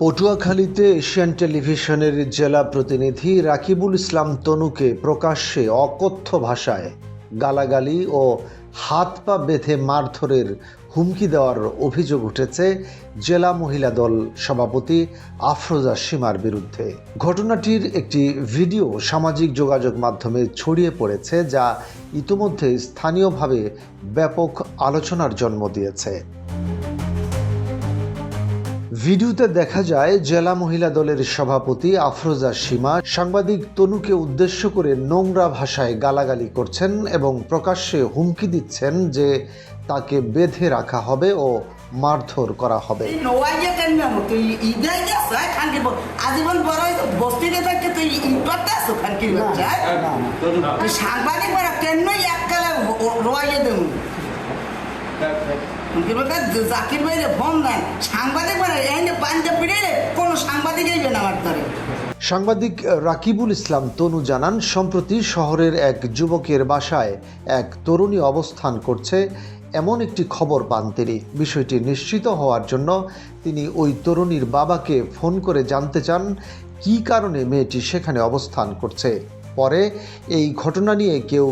পটুয়াখালীতে Asian টেলিভিশনের জেলা প্রতিনিধি রাকিবুল ইসলাম তনুকে প্রকাশ্যে অকথ্য ভাষায় গালাগালি ও হাত পা বেঁধে মারধরের হুমকি দেওয়ার অভিযোগ উঠেছে জেলা মহিলা দল সভাপতি আফরোজা সীমার বিরুদ্ধে। ঘটনাটির একটি ভিডিও সামাজিক যোগাযোগ মাধ্যমে ছড়িয়ে পড়েছে যা ইতোমধ্যে স্থানীয়ভাবে ব্যাপক আলোচনার জন্ম দিয়েছে। ভিডিওতে দেখা যায় জেলা মহিলা দলের সভাপতি আফরোজা সীমা সাংবাদিক তনুকে উদ্দেশ্য করে নোংরা ভাষায় গালাগালি করছেন এবং প্রকাশ্যে হুমকি দিচ্ছেন যে তাকে বেঁধে রাখা হবে ও মারধর করা হবে। সাংবাদিক জাকির ভাইরে ফোন দেন সাংবাদিক এনে পিড়ে কোনো সাংবাদিক আইবে না আমার সাংবাদিক রাকিবুল ইসলাম তনু জানান, সম্প্রতি শহরের এক যুবকের বাসায় এক তরুণী অবস্থান করছে। এমন একটি খবর পান তিনি। বিষয়টি নিশ্চিত হওয়ার জন্য তিনি ওই তরুণীর বাবাকে ফোন করে জানতে চান, কী কারণে মেয়েটি সেখানে অবস্থান করছে। পরে এই ঘটনা নিয়ে কেউ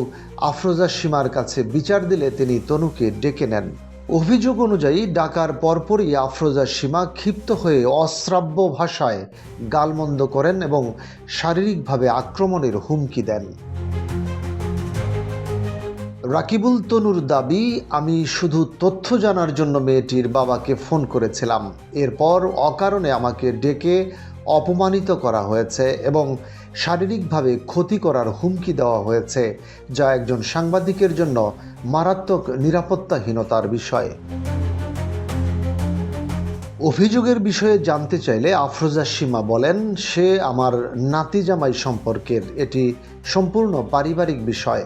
আফরোজা সীমার কাছে বিচার দিলে তিনি তনুকে ডেকে নেন। অভিযোগ অনুযায়ী ডাকার পরপরই আফরোজা সীমা ক্ষিপ্ত হয়ে অশ্রাব্য ভাষায় গালমন্দ করেন এবং শারীরিকভাবে আক্রমণের হুমকি দেন। রাকিবুল তনুর দাবি, আমি শুধু তথ্য জানার জন্য মেয়েটির বাবাকে ফোন করেছিলাম। এরপর অকারণে আমাকে ডেকে অপমানিত করা হয়েছে এবং শারীরিকভাবে ক্ষতি করার হুমকি দেওয়া হয়েছে, যা একজন সাংবাদিকের জন্য মারাত্মক নিরাপত্তাহীনতার বিষয়। অভিযোগের বিষয়ে জানতে চাইলে আফরোজা সীমা বলেন, সে আমার নাতি জামাই সম্পর্কের, এটি সম্পূর্ণ পারিবারিক বিষয়।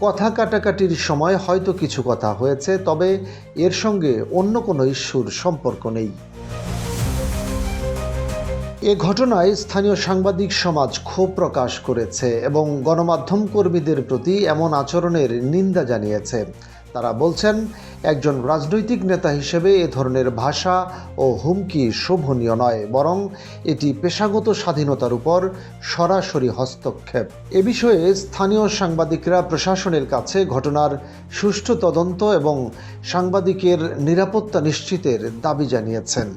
কথা কাটাকাটির সময় হয়তো কিছু কথা হয়েছে, তবে এর সঙ্গে অন্য কোনো ইস্যুর সম্পর্ক নেই। এ ঘটনায় স্থানীয় সাংবাদিক সমাজ ক্ষোভ প্রকাশ করেছে এবং গণমাধ্যম কর্মীদের প্রতি এমন আচরণের নিন্দা জানিয়েছে। তারা বলছেন, একজন রাজনৈতিক নেতা হিসেবে এ ধরনের ভাষা ও হুমকি শোভনীয় নয়, বরং এটি পেশাগত স্বাধীনতার উপর সরাসরি হস্তক্ষেপ। এ বিষয়ে স্থানীয় সাংবাদিকরা প্রশাসনের কাছে ঘটনার সুষ্ঠু তদন্ত এবং সাংবাদিকের নিরাপত্তা নিশ্চিতের দাবি জানিয়েছেন।